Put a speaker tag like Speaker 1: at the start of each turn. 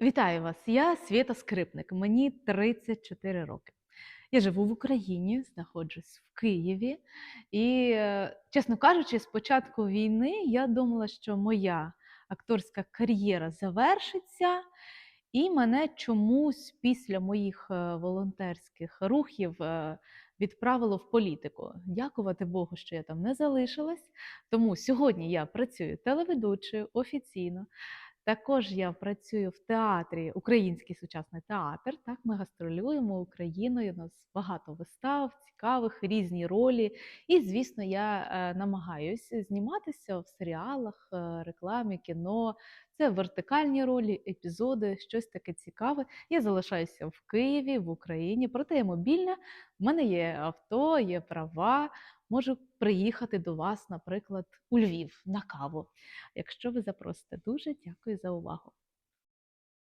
Speaker 1: Вітаю вас! Я Свєта Скрипник, мені 34 роки. Я живу в Україні, знаходжусь в Києві. І, е, чесно кажучи, з початку війни я думала, що моя акторська кар'єра завершиться, і мене чомусь після моїх е, волонтерських рухів е, відправило в політику. Дякувати Богу, що я там не залишилась. Тому сьогодні я працюю телеведучою офіційно. Також я працюю в театрі, Український сучасний театр. Так, ми гастролюємо Україною. У нас багато вистав, цікавих, різні ролі. І, звісно, я е, намагаюся зніматися в серіалах, е, рекламі, кіно. Це вертикальні ролі, епізоди, щось таке цікаве. Я залишаюся в Києві, в Україні, проте я мобільна. В мене є авто, є права. Можу приїхати до вас, наприклад, у Львів на каву. Якщо ви запросите, дуже дякую за увагу.